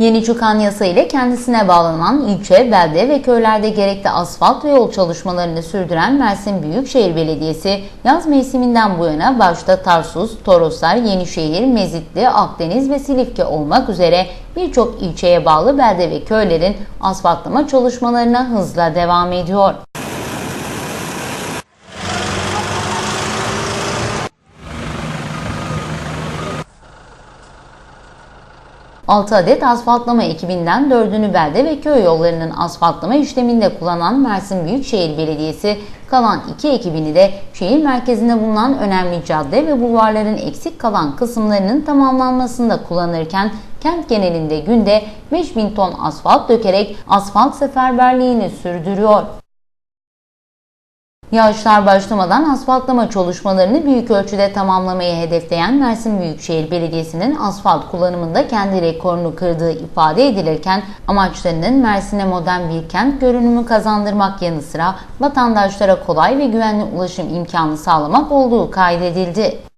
Yeni çıkan yasa ile kendisine bağlanan ilçe, belde ve köylerde gerekli asfalt ve yol çalışmalarını sürdüren Mersin Büyükşehir Belediyesi yaz mevsiminden bu yana başta Tarsus, Toroslar, Yenişehir, Mezitli, Akdeniz ve Silifke olmak üzere birçok ilçeye bağlı belde ve köylerin asfaltlama çalışmalarına hızla devam ediyor. Altı adet asfaltlama ekibinden 4'ünü belde ve köy yollarının asfaltlama işleminde kullanan Mersin Büyükşehir Belediyesi kalan iki ekibini de şehir merkezinde bulunan önemli cadde ve bulvarların eksik kalan kısımlarının tamamlanmasında kullanırken kent genelinde günde 5000 ton asfalt dökerek asfalt seferberliğini sürdürüyor. Yağışlar başlamadan asfaltlama çalışmalarını büyük ölçüde tamamlamayı hedefleyen Mersin Büyükşehir Belediyesi'nin asfalt kullanımında kendi rekorunu kırdığı ifade edilirken amaçlarının Mersin'e modern bir kent görünümü kazandırmak yanı sıra vatandaşlara kolay ve güvenli ulaşım imkanı sağlamak olduğu kaydedildi.